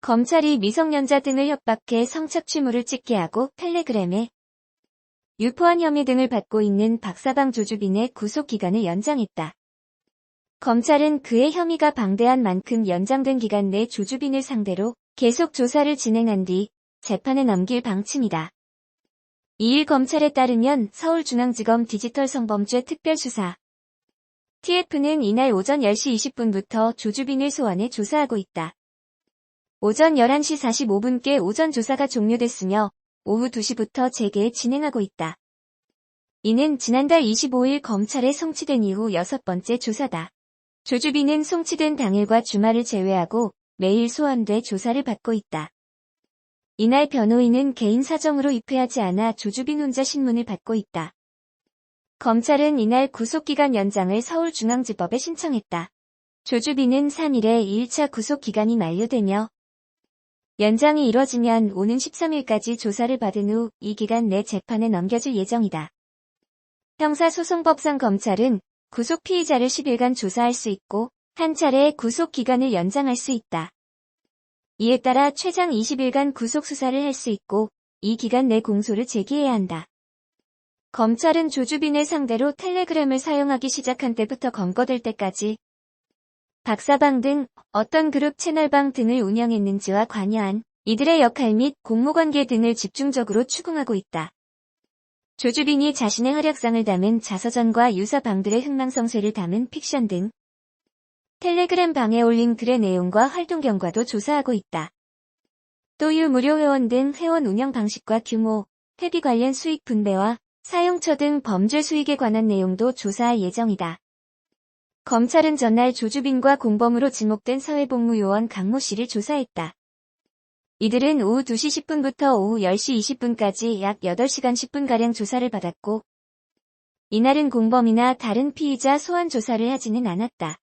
검찰이 미성년자 등을 협박해 성착취물을 찍게 하고 텔레그램에 유포한 혐의 등을 받고 있는 박사방 조주빈의 구속기간을 연장했다. 검찰은 그의 혐의가 방대한 만큼 연장된 기간 내 조주빈을 상대로 계속 조사를 진행한 뒤 재판에 넘길 방침이다. 2일 검찰에 따르면 서울중앙지검 디지털 성범죄 특별수사 TF는 이날 오전 10시 20분부터 조주빈을 소환해 조사하고 있다. 오전 11시 45분께 오전 조사가 종료됐으며 오후 2시부터 재개 진행하고 있다. 이는 지난달 25일 검찰에 송치된 이후 여섯 번째 조사다. 조주빈은 송치된 당일과 주말을 제외하고 매일 소환돼 조사를 받고 있다. 이날 변호인은 개인 사정으로 입회하지 않아 조주빈 혼자 신문을 받고 있다. 검찰은 이날 구속기간 연장을 서울중앙지법에 신청했다. 조주빈은 3일에 1차 구속기간이 만료되며 연장이 이뤄지면 오는 13일까지 조사를 받은 후 이 기간 내 재판에 넘겨질 예정이다. 형사소송법상 검찰은 구속 피의자를 10일간 조사할 수 있고 한 차례 구속 기간을 연장할 수 있다. 이에 따라 최장 20일간 구속 수사를 할 수 있고 이 기간 내 공소를 제기해야 한다. 검찰은 조주빈을 상대로 텔레그램을 사용하기 시작한 때부터 검거될 때까지 박사방 등 어떤 그룹 채널방 등을 운영했는지와 관여한 이들의 역할 및 공모관계 등을 집중적으로 추궁하고 있다. 조주빈이 자신의 활약상을 담은 자서전과 유사 방들의 흥망성쇠를 담은 픽션 등 텔레그램 방에 올린 글의 내용과 활동 경과도 조사하고 있다. 또 유 무료 회원 등 회원 운영 방식과 규모, 회비 관련 수익 분배와 사용처 등 범죄 수익에 관한 내용도 조사할 예정이다. 검찰은 전날 조주빈과 공범으로 지목된 사회복무요원 강모 씨를 조사했다. 이들은 오후 2시 10분부터 오후 10시 20분까지 약 8시간 10분가량 조사를 받았고, 이날은 공범이나 다른 피의자 소환 조사를 하지는 않았다.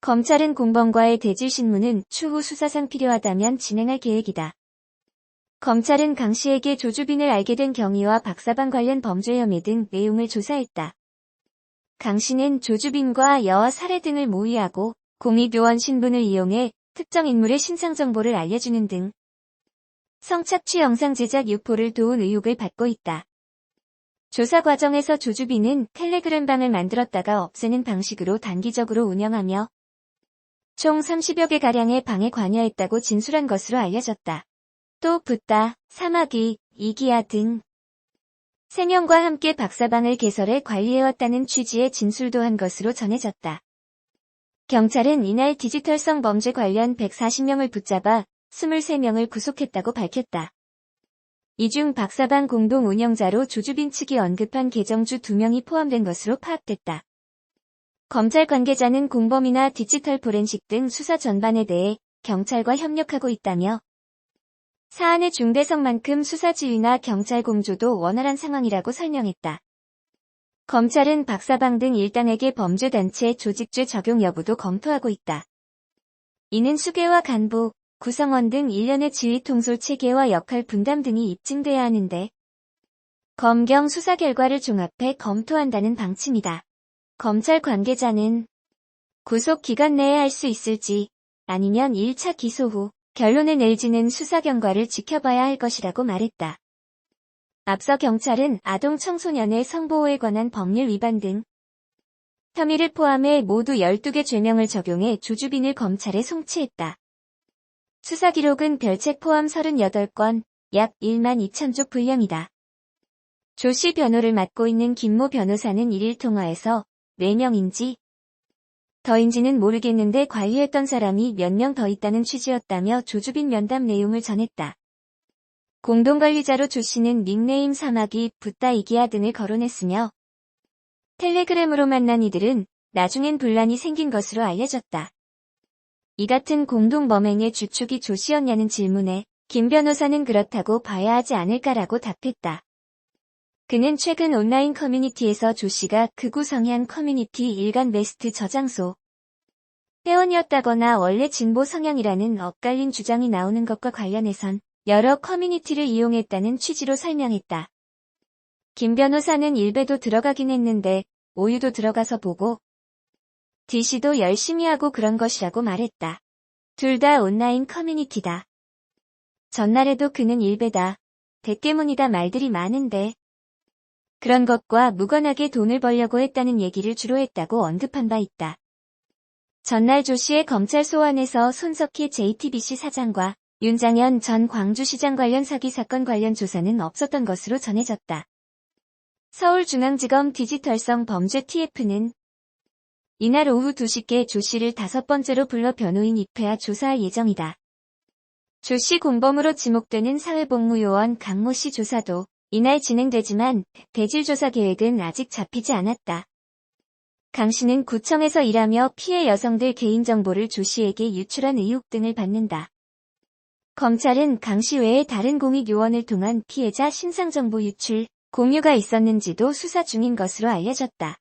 검찰은 공범과의 대질 신문은 추후 수사상 필요하다면 진행할 계획이다. 검찰은 강 씨에게 조주빈을 알게 된 경위와 박사방 관련 범죄 혐의 등 내용을 조사했다. 강 씨는 조주빈과 여아 살해 등을 모의하고 공익요원 신분을 이용해 특정 인물의 신상 정보를 알려주는 등 성착취 영상 제작 유포를 도운 의혹을 받고 있다. 조사 과정에서 조주빈은 텔레그램 방을 만들었다가 없애는 방식으로 단기적으로 운영하며 총 30여 개 가량의 방에 관여했다고 진술한 것으로 알려졌다. 또 붓다, 사마귀, 이기야 등 3명과 함께 박사방을 개설해 관리해왔다는 취지의 진술도 한 것으로 전해졌다. 경찰은 이날 디지털성 범죄 관련 140명을 붙잡아 23명을 구속했다고 밝혔다. 이 중 박사방 공동 운영자로 조주빈 측이 언급한 계정주 2명이 포함된 것으로 파악됐다. 검찰 관계자는 공범이나 디지털 포렌식 등 수사 전반에 대해 경찰과 협력하고 있다며 사안의 중대성만큼 수사 지휘나 경찰 공조도 원활한 상황이라고 설명했다. 검찰은 박사방 등 일당에게 범죄단체 조직죄 적용 여부도 검토하고 있다. 이는 수계와 간부, 구성원 등 일련의 지휘 통솔 체계와 역할 분담 등이 입증돼야 하는데 검경 수사 결과를 종합해 검토한다는 방침이다. 검찰 관계자는 구속 기간 내에 할 수 있을지 아니면 1차 기소 후 결론을 내지는 수사 경과를 지켜봐야 할 것이라고 말했다. 앞서 경찰은 아동 청소년의 성보호에 관한 법률 위반 등 혐의를 포함해 모두 12개 죄명을 적용해 조주빈을 검찰에 송치했다. 수사 기록은 별책 포함 38건, 약 1만 2천조 분량이다. 조 씨 변호를 맡고 있는 김모 변호사는 1일 통화에서 4명인지 더인지는 모르겠는데 관리했던 사람이 몇 명 더 있다는 취지였다며 조주빈 면담 내용을 전했다. 공동관리자로 조 씨는 닉네임 사마귀, 붓다 이기야 등을 거론했으며 텔레그램으로 만난 이들은 나중엔 분란이 생긴 것으로 알려졌다. 이 같은 공동 범행의 주축이 조 씨였냐는 질문에 김 변호사는 그렇다고 봐야 하지 않을까라고 답했다. 그는 최근 온라인 커뮤니티에서 조 씨가 극우 성향 커뮤니티 일간 베스트 저장소 회원이었다거나 원래 진보 성향이라는 엇갈린 주장이 나오는 것과 관련해선 여러 커뮤니티를 이용했다는 취지로 설명했다. 김 변호사는 일베도 들어가긴 했는데 오유도 들어가서 보고 DC도 열심히 하고 그런 것이라고 말했다. 둘 다 온라인 커뮤니티다. 전날에도 그는 일배다. 대깨문이다 말들이 많은데. 그런 것과 무관하게 돈을 벌려고 했다는 얘기를 주로 했다고 언급한 바 있다. 전날 조 씨의 검찰 소환에서 손석희 JTBC 사장과 윤장현 전 광주시장 관련 사기 사건 관련 조사는 없었던 것으로 전해졌다. 서울중앙지검 디지털성 범죄 TF는 이날 오후 2시께 조 씨를 다섯 번째로 불러 변호인 입회하 조사할 예정이다. 조 씨 공범으로 지목되는 사회복무요원 강모 씨 조사도 이날 진행되지만 대질 조사 계획은 아직 잡히지 않았다. 강 씨는 구청에서 일하며 피해 여성들 개인정보를 조 씨에게 유출한 의혹 등을 받는다. 검찰은 강 씨 외에 다른 공익 요원을 통한 피해자 신상정보 유출, 공유가 있었는지도 수사 중인 것으로 알려졌다.